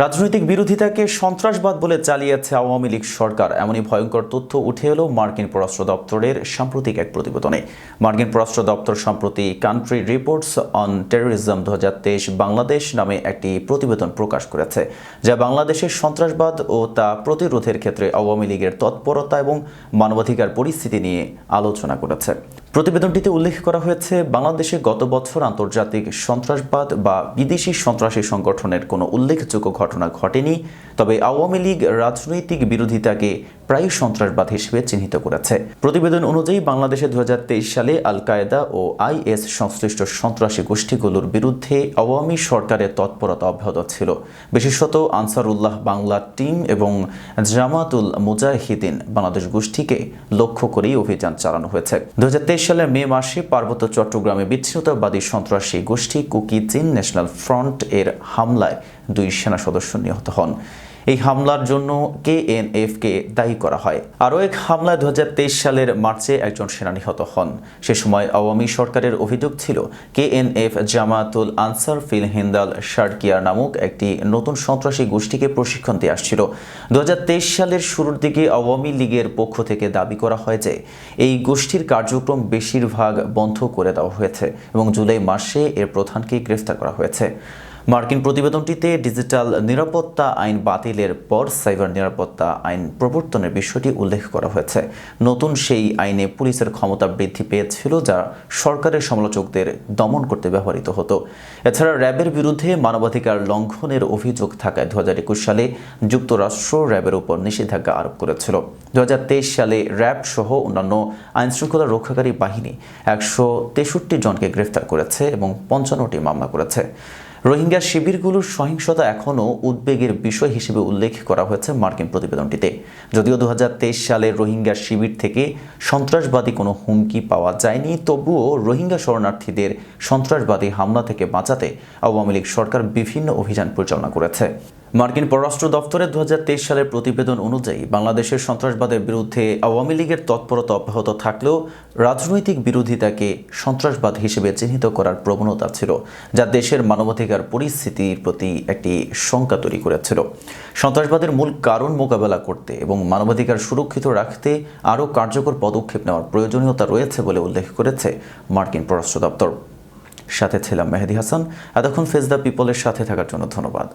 রাজনৈতিক বিরোধিতাকে সন্ত্রাসবাদ বলে চালিয়েছে আওয়ামী লীগ সরকার। এমনই ভয়ঙ্কর তথ্য উঠে এলো মার্কিন পররাষ্ট্র দপ্তরের সাম্প্রতিক এক প্রতিবেদনে। মার্কিন পররাষ্ট্র দপ্তর সম্প্রতি কান্ট্রি রিপোর্টস অন টেরোরিজম দু হাজার তেইশ বাংলাদেশ নামে একটি প্রতিবেদন প্রকাশ করেছে, যা বাংলাদেশের সন্ত্রাসবাদ ও তা প্রতিরোধের ক্ষেত্রে আওয়ামী লীগের তৎপরতা এবং মানবাধিকার পরিস্থিতি নিয়ে আলোচনা করেছে। প্রতিবেদনটিতে উল্লেখ করা হয়েছে, বাংলাদেশে গত বছর আন্তর্জাতিক সন্ত্রাসবাদ বা বিদেশি সন্ত্রাসী সংগঠনের কোনো উল্লেখযোগ্য ঘটনা ঘটেনি। তবে আওয়ামী লীগ রাজনৈতিক বিরোধিতাকে প্রায় সন্ত্রাসবাদ হিসেবে চিহ্নিত করেছে। প্রতিবেদন অনুযায়ী বাংলাদেশে দু হাজার তেইশ সালে আল কায়েদা ও আইএস সংশ্লিষ্ট সন্ত্রাসী গোষ্ঠীগুলোর বিরুদ্ধে আওয়ামী সরকারের তৎপরতা অব্যাহত ছিল। বিশেষত আনসারুল্লাহ বাংলা টিম এবং জামাতুল মুজাহিদিন বাংলাদেশ গোষ্ঠীকে লক্ষ্য করেই অভিযান চালানো হয়েছে। দু হাজার তেইশ সালের মে মাসে পার্বত্য চট্টগ্রামে বিচ্ছিন্নতাবাদী সন্ত্রাসী গোষ্ঠী কুকি চীন ন্যাশনাল ফ্রন্ট এর হামলায় দুই সেনা সদস্য নিহত হন। এই হামলার জন্য কেএনএফকে দায়ী করা হয়। আরও এক হামলায় দু হাজার তেইশ সালের মার্চে একজন সেনা নিহত হন। সে সময় আওয়ামী সরকারের অভিযোগ ছিল, কেএনএফ জামাতুল আনসার ফিল হিন্দাল শার্কিয়ার নামক একটি নতুন সন্ত্রাসী গোষ্ঠীকে প্রশিক্ষণ দিয়ে আসছিল। দুহাজার তেইশ সালের শুরুর দিকে আওয়ামী লীগের পক্ষ থেকে দাবি করা হয় যে, এই গোষ্ঠীর কার্যক্রম বেশিরভাগ বন্ধ করে দেওয়া হয়েছে এবং জুলাই মাসে এর প্রধানকে গ্রেফতার করা হয়েছে। মার্কিন প্রতিবেদনটিতে ডিজিটাল নিরাপত্তা আইন বাতিলের পর সাইবার নিরাপত্তা আইন প্রবর্তনের বিষয়টি উল্লেখ করা হয়েছে। নতুন সেই আইনে পুলিশের ক্ষমতা বৃদ্ধি পেয়েছিল যা সরকারের সমালোচকদের দমন করতে ব্যবহৃত হতো। এছাড়া র্যাবের বিরুদ্ধে মানবাধিকার লঙ্ঘনের অভিযোগ থাকায় দু হাজার একুশ সালে যুক্তরাষ্ট্র র্যাবের উপর নিষেধাজ্ঞা আরোপ করেছিল। দু হাজার তেইশ সালে র্যাব সহ অন্যান্য আইনশৃঙ্খলা রক্ষাকারী বাহিনী একশো তেষট্টি জনকে গ্রেফতার করেছে এবং পঞ্চান্নটি মামলা করেছে। রোহিঙ্গা শিবিরগুলোর সহিংসতা এখনও উদ্বেগের বিষয় হিসেবে উল্লেখ করা হয়েছে মার্কিন প্রতিবেদনটিতে। যদিও দু সালে রোহিঙ্গা শিবির থেকে সন্ত্রাসবাদী কোনো হুমকি পাওয়া যায়নি, তবুও রোহিঙ্গা শরণার্থীদের সন্ত্রাসবাদী হামলা থেকে বাঁচাতে আওয়ামী লীগ সরকার বিভিন্ন অভিযান পরিচালনা করেছে। মার্কিন পররাষ্ট্র দপ্তরের দু হাজার তেইশ সালের প্রতিবেদন অনুযায়ী বাংলাদেশের সন্ত্রাসবাদের বিরুদ্ধে আওয়ামী লীগের তৎপরতা অব্যাহত থাকলেও রাজনৈতিক বিরোধিতাকে সন্ত্রাসবাদ হিসেবে চিহ্নিত করার প্রবণতা ছিল, যা দেশের মানবাধিকার পরিস্থিতির প্রতি একটি শঙ্কা তৈরি করেছিল। সন্ত্রাসবাদের মূল কারণ মোকাবেলা করতে এবং মানবাধিকার সুরক্ষিত রাখতে আরও কার্যকর পদক্ষেপ নেওয়ার প্রয়োজনীয়তা রয়েছে বলে উল্লেখ করেছে মার্কিন পররাষ্ট্র দপ্তর। সাথে ছিলাম মেহেদি হাসান। এতক্ষণ ফেস দ্য পিপলের সাথে থাকার জন্য ধন্যবাদ।